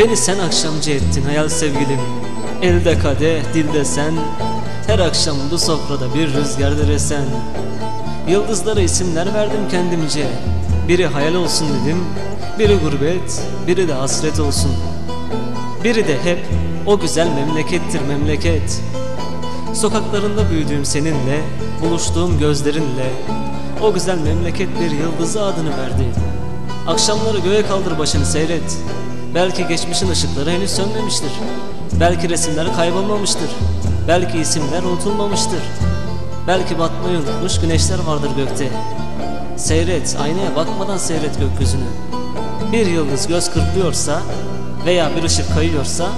Beni sen akşamcı ettin hayal sevgilim. Elde kadeh dilde sen. Her akşam bu sofrada bir rüzgardır esen. Yıldızlara isimler verdim kendimce. Biri hayal olsun dedim Biri gurbet Biri de hasret olsun. Biri de hep o güzel memlekettir memleket. Sokaklarında büyüdüğüm seninle Buluştuğum gözlerinle O güzel memleket bir yıldızı adını verdi. Akşamları göğe kaldır başını seyret Belki geçmişin ışıkları henüz sönmemiştir. Belki resimler kaybolmamıştır. Belki isimler unutulmamıştır. Belki batmayı unutmuş güneşler vardır gökte. Seyret, aynaya bakmadan seyret gökyüzünü. Bir yıldız göz kırpıyorsa veya bir ışık kayıyorsa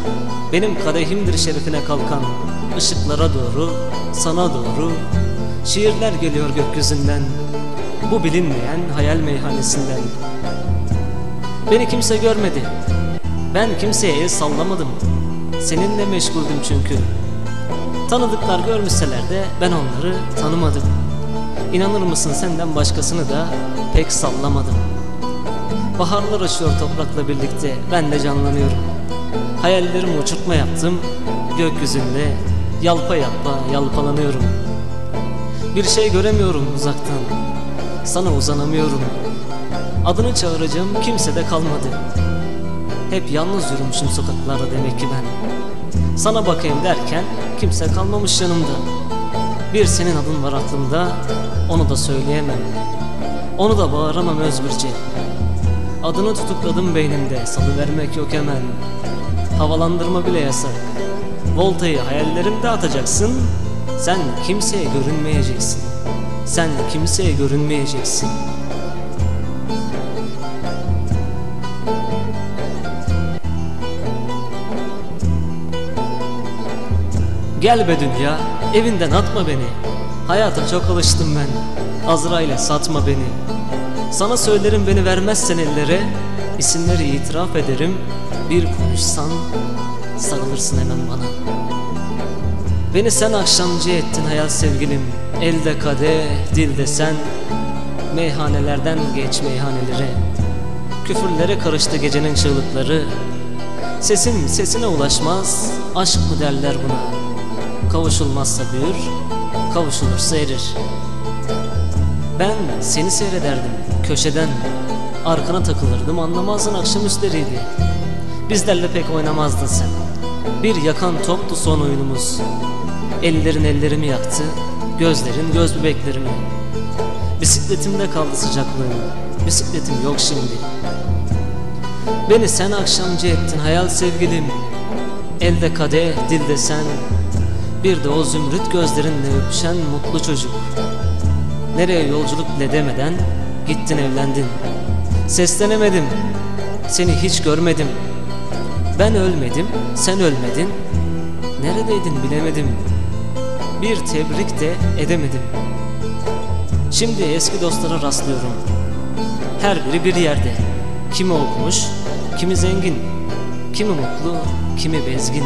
benim kadehimdir şerefine kalkan ışıklara doğru, sana doğru şiirler geliyor gökyüzünden. Bu bilinmeyen hayal meyhanesinden. Beni kimse görmedi. Ben kimseye el sallamadım. Seninle meşguldüm çünkü. Tanıdıklar görmüşseler de ben onları tanımadım. İnanır mısın senden başkasını da pek sallamadım. Baharlar açıyor toprakla birlikte ben de canlanıyorum. Hayallerimi uçurtma yaptım. Gökyüzünde yalpa yalpa yalpalanıyorum. Bir şey göremiyorum uzaktan. Sana uzanamıyorum. Adını çağıracağım kimse de kalmadı. Hep yalnız yürümüşüm sokaklarda demek ki ben. Sana bakayım derken kimse kalmamış yanımda. Bir senin adın var aklımda, onu da söyleyemem. Onu da bağıramam özgürce. Adını tutukladım beynimde, salıvermek yok hemen. Havalandırma bile yasak. Voltayı hayallerimde atacaksın. Sen kimseye görünmeyeceksin. Sen kimseye görünmeyeceksin. Gel be dünya, evinden atma beni. Hayata çok alıştım ben. Azrail'e satma beni. Sana söylerim beni vermezsen ellere. isimleri itiraf ederim. Bir konuşsan sarılırsın hemen bana. Beni sen akşamcı ettin hayal sevgilim. Elde kadeh, dilde sen. Meyhanelerden geç meyhanelere. Küfürlere karıştı gecenin çığlıkları. Sesim sesine ulaşmaz, aşk mı derler buna? Kavuşulmazsa büyür, kavuşulursa erir. Ben seni seyrederdim köşeden. Arkana takılırdım anlamazdın akşamüstleriydi. Bizlerle pek oynamazdın sen. Bir yakan toptu son oyunumuz. Ellerin ellerimi yaktı, gözlerin göz bebeklerimi. Bisikletimde kaldı sıcaklığın, bisikletim yok şimdi. Beni sen akşamcı ettin hayal sevgilim. Elde kadeh, dilde sen, bir de o zümrüt gözlerinle öpüşen mutlu çocuk. Nereye yolculuk bile demeden gittin evlendin. Seslenemedim Seni hiç görmedim. Ben ölmedim sen ölmedin. Neredeydin bilemedim. Bir tebrik de edemedim. Şimdi eski dostlara rastlıyorum. Her biri bir yerde. Kimi okumuş, kimi zengin Kimi mutlu, kimi bezgin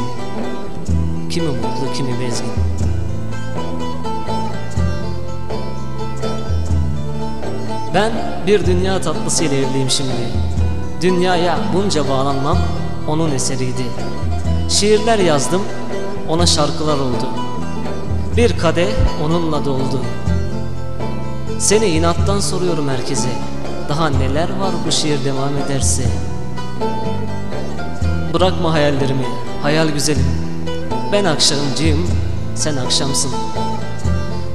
Kimi mutlu kimi bezgin. Ben bir dünya tatlısıyla evliyim şimdi. Dünyaya bunca bağlanmam onun eseriydi. Şiirler yazdım ona şarkılar oldu. Bir kadeh onunla doldu. Seni inattan soruyorum herkese. Daha neler var bu şiir devam ederse? Bırakma hayallerimi hayal güzelim ben akşamcıyım, sen akşamsın.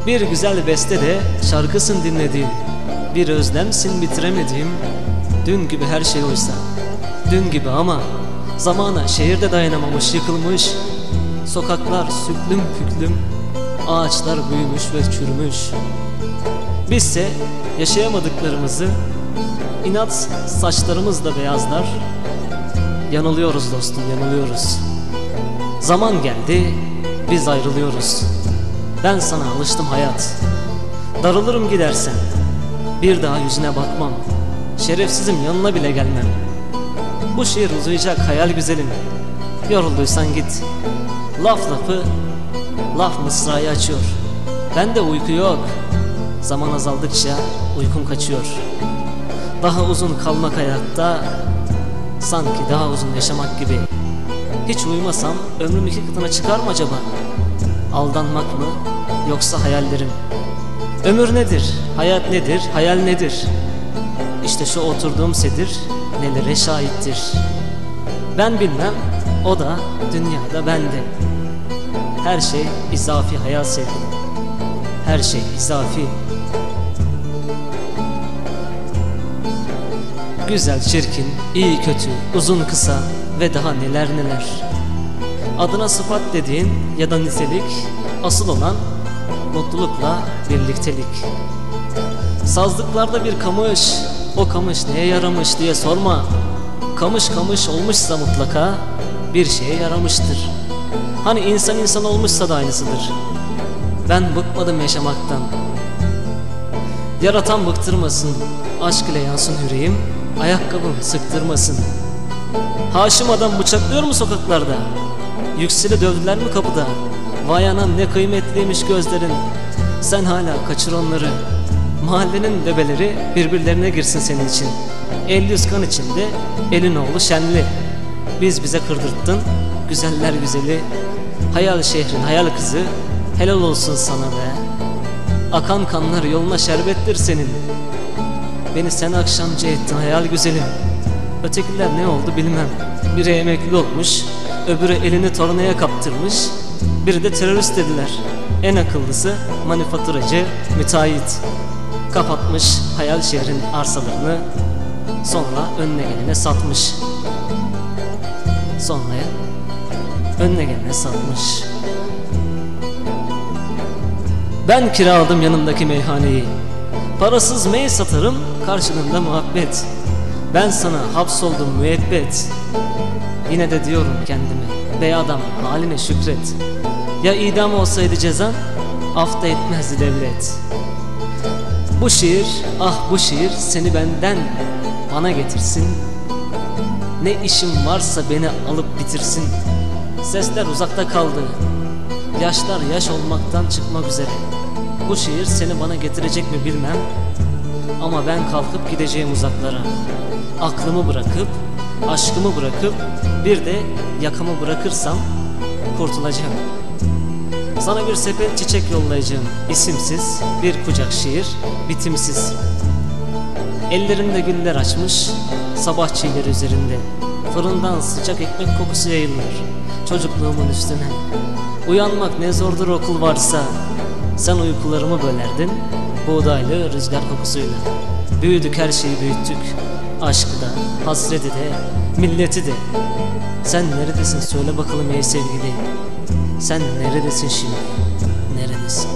Bir güzel beste de şarkısın dinlediğim. Bir özlemsin bitiremediğim. Dün gibi her şey oysa. Dün gibi ama zamana şehirde dayanamamış, yıkılmış. Sokaklar süklüm püklüm. Ağaçlar büyümüş ve çürümüş. Bizse yaşayamadıklarımızı inat saçlarımızla beyazlar. Yanılıyoruz dostum yanılıyoruz. Zaman geldi biz ayrılıyoruz. Ben sana alıştım hayat. Darılırım gidersen. Bir daha yüzüne bakmam. Şerefsizim yanına bile gelmem. Bu şiir uzayacak hayal güzelim. Yorulduysan git. Laf lafı, laf mısrayı açıyor. Bende uyku yok. Zaman azaldıkça uykum kaçıyor. Daha uzun kalmak hayatta, sanki daha uzun yaşamak gibi. Hiç uyumasam ömrüm iki katına çıkar mı acaba? Aldanmak mı yoksa hayallerim? Ömür nedir? Hayat nedir? Hayal nedir? İşte şu oturduğum sedir nelere şahittir. Ben bilmem, o da dünyada bende. Her şey izafi hayal sevdim. Her şey izafi. Güzel, çirkin, iyi, kötü, uzun, kısa ve daha neler neler. Adına sıfat dediğin ya da nitelik asıl olan mutlulukla birliktelik. Sazlıklarda bir kamış, o kamış neye yaramış diye sorma. Kamış kamış olmuşsa mutlaka bir şeye yaramıştır. Hani insan insan olmuşsa da aynısıdır. Ben bıkmadım yaşamaktan. Yaratan bıktırmasın, aşk ile yansın yüreğim, ayakkabım sıktırmasın. Haşim adam bıçaklıyor mu sokaklarda? Yükseli dövdüler mi kapıda? Vay anam ne kıymetliymiş gözlerin. Sen hala kaçır onları. Mahallenin bebeleri birbirlerine girsin senin için. El yüz kan içinde elin oğlu şenli. Biz bize kırdırttın güzeller güzeli. Hayal şehrin hayal kızı helal olsun sana be. Akan kanlar yoluna şerbettir senin. Beni sen akşamcı ettin hayal güzelim. Ötekiler ne oldu bilmem. Biri emekli olmuş, öbürü elini tornaya kaptırmış, biri de terörist dediler. En akıllısı manifaturacı, müteahhit. Kapatmış hayal şehrin arsalarını, sonra önüne gelene satmış. Sonra önüne gelene satmış. Ben kiraladım yanımdaki meyhaneyi. Parasız mey satarım, karşılığında muhabbet. Ben sana hapsoldum müebbet. Yine de diyorum kendime, bey adam haline şükret. Ya idam olsaydı cezan, af etmezdi devlet. Bu şiir, ah bu şiir seni benden bana getirsin. Ne işim varsa beni alıp bitirsin. Sesler uzakta kaldı. Yaşlar yaş olmaktan çıkmak üzere. Bu şiir seni bana getirecek mi bilmem. Ama ben kalkıp gideceğim uzaklara. Aklımı bırakıp, aşkımı bırakıp bir de yakamı bırakırsam kurtulacağım. Sana bir sepet çiçek yollayacağım. İsimsiz bir kucak şiir, bitimsiz. Ellerinde güller açmış, sabah çiğleri üzerinde. Fırından sıcak ekmek kokusu yayılır çocukluğumun üstüne. Uyanmak ne zordur okul varsa. Sen uykularımı bölerdin, buğdaylı rüzgar kokusuyla. Büyüdük her şeyi büyüttük. Aşkı da, hasreti de, milleti de. Sen neredesin söyle bakalım ey sevgili. Sen neredesin şimdi? Neredesin?